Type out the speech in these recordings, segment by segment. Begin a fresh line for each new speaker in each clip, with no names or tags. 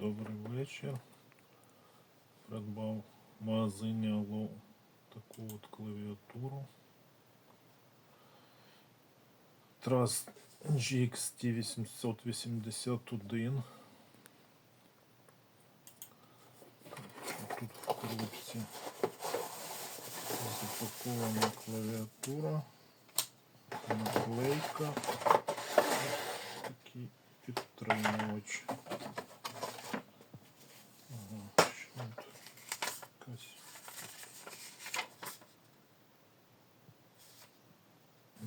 Добрий вечір. Придбав в магазині Алло таку от клавіатуру. Trust GXT 881. Тут в коробці запакована клавіатура, наклейка, такий підтримувач. Ага, що тут? Якась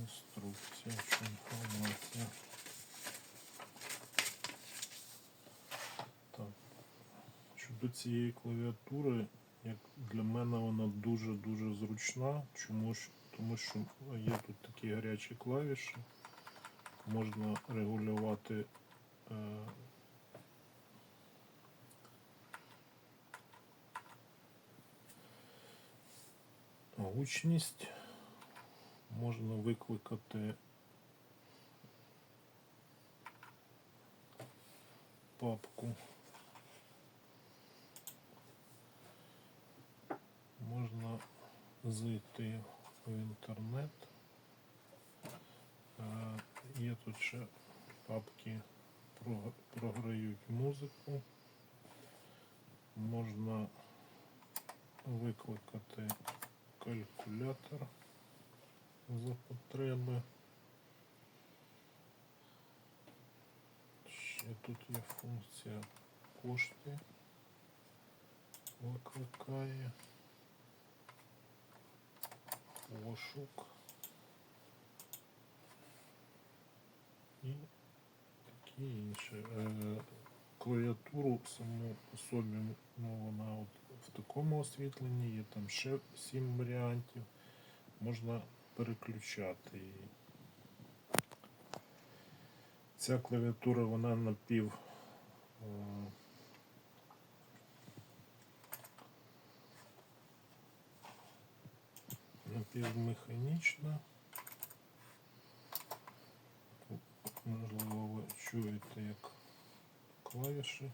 інструкція чи інформація. Так. Щодо цієї клавіатури, як для мене вона дуже-дуже зручна. Чому? Тому що є тут такі гарячі клавіші, можна регулювати е, гучність, можна викликати папку. Можна зайти в інтернет. Е, Є тут ще папки, програють музику. Можна викликати калькулятор за потреби. Ще тут є функція кошти. Викликає пошук. І такі інші. Е, клавіатуру саму по собі, ну вона от в такому освітленні, є там ще сім варіантів. Можна переключати її. Ця клавіатура вона напів е, напівмеханічна. Можливо, ви чуєте, як клавіші.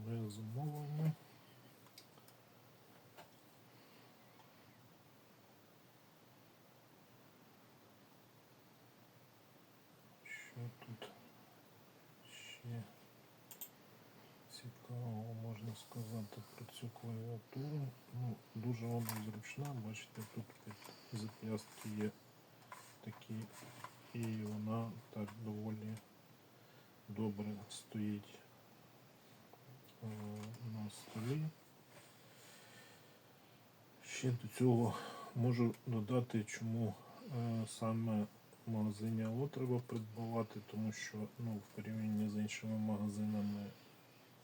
Ось це моє замовлення. Що тут ще цікавого можна сказати про цю клавіатуру? Ну, дуже вона зручна, бачите, тут під зап'ястки є такі, і вона так доволі добре стоїть е, На столі. Ще до цього можу додати, чому е, саме в магазині АО треба придбавати, тому що ну, в порівнянні з іншими магазинами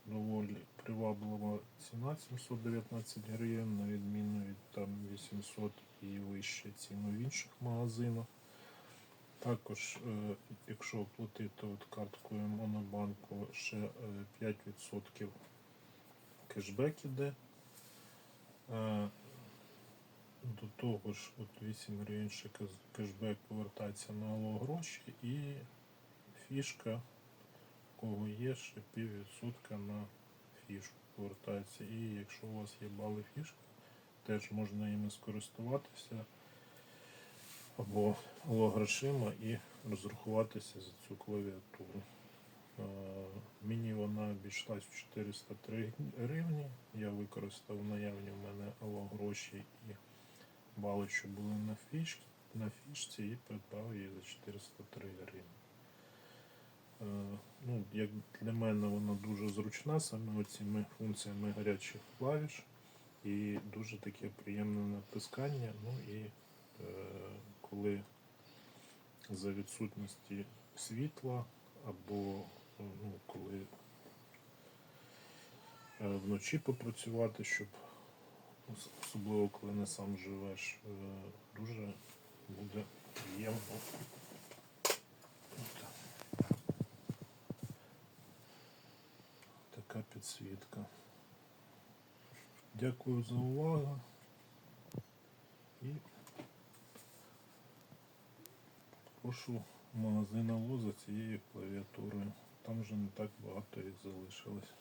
доволі приваблива ціна 719 гривень, на відміну від там 800 і вище ціну в інших магазинах. Також, е, якщо оплатити от карткою Монобанку, ще е, 5% кешбек іде. Е, До того ж, от 8 гривень ще кешбек повертається на алло гроші і фішка, у кого є ще піввідсотка на фішку повертається. І якщо у вас є бали фішки, теж можна іми скористуватися або грошима і розрахуватися за цю клавіатуру. Е, Мені вона обійшлась в 403 гривні. Я використав наявні в мене алло гроші і бали, що були на фішці, на фішці і придбав її за 403 гривні. Е, Ну, як для мене вона дуже зручна саме цими функціями гарячих клавіш і дуже таке приємне натискання. Ну і е, коли за відсутності світла або ну, коли е, вночі попрацювати, щоб особливо коли не сам живеш, е, дуже буде приємно. Така підсвітка. Дякую за увагу. І прошу магазина Лоза цією клавіатурою. Там вже не так багато їх залишилось.